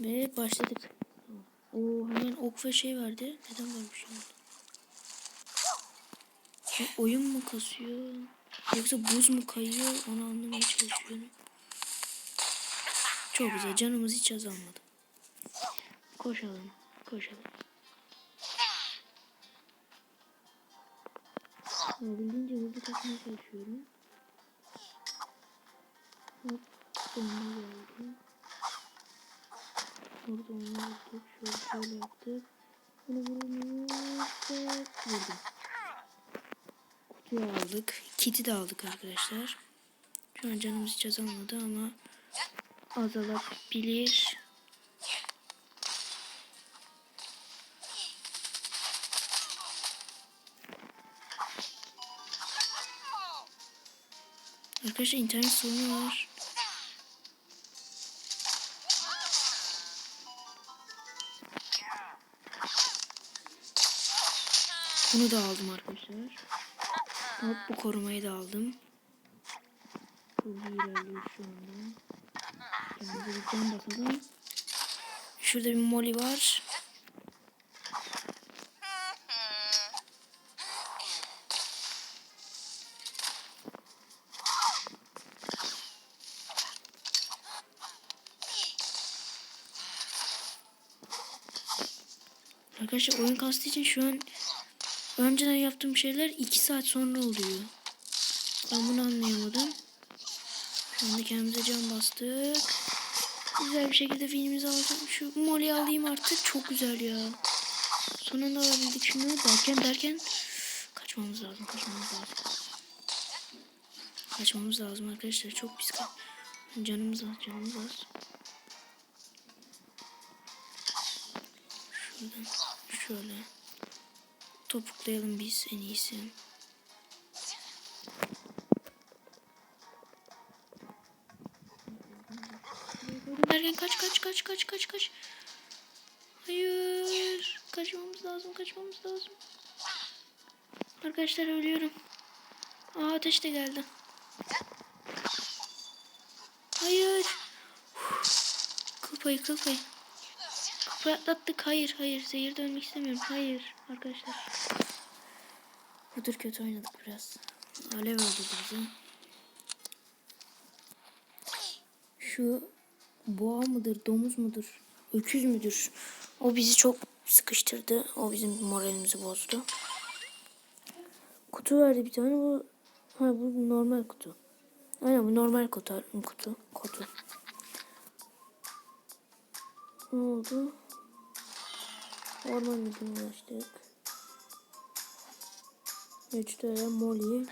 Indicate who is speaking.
Speaker 1: Ve başladık. O hemen ok ve şey verdi. Neden şey oldu? Ya oyun mu kasıyor? Yoksa buz mu kayıyor? Onu anlamaya çalışıyorum. Çok güzel. Canımız hiç azalmadı. Koşalım. Koşalım. Olabildiğince hızlı kaçmaya çalışıyorum. Hop. Sonuna geldim. Orada onu vurduk. Şöyle şöyle yaptık. Bunu vurmuştuk. Vurdum. Kutuyu aldık. Kiti de aldık arkadaşlar. Şu an canımız hiç azalmadı ama azalabilir. Arkadaşlar internet sorunu var. Bunu da aldım arkadaşlar. Hop bu korumayı da aldım. İyi ilerliyor şu anda. Kendimize bir can. Şurada bir moli var. Arkadaşlar oyun kastı için şu an önceden yaptığım şeyler 2 saat sonra oluyor. Ben bunu anlayamadım. Şu anda kendimize can bastık. Güzel bir şekilde filmimizi alacağım. Şu molly alayım artık. Çok güzel ya. Sonunda alabildik şunu. Derken derken kaçmamız lazım. Kaçmamız lazım. Kaçmamız lazım arkadaşlar. Çok pis. Canımız az. Canımız az. Şuradan şöyle topuklayalım biz en iyisi. Derken kaç kaç kaç kaç kaç kaç. Hayır. Kaçmamız lazım kaçmamız lazım. Arkadaşlar ölüyorum. Aa ateş de geldi. Hayır. Kıl payı kıl payı. Kıl payı atlattık. Hayır hayır. Zehirde ölmek istemiyorum. Hayır arkadaşlar. Budur kötü oynadık biraz. Alev öldürdü bizi. Şu boğa mıdır, domuz mudur, öküz müdür? O bizi çok sıkıştırdı. O bizim moralimizi bozdu. Kutu verdi bir tane. Bu ha bu normal kutu. Aynen bu normal kutu. Kutu. Kutu. Ne oldu? Orman müdürünü açtık. 3 tane molly.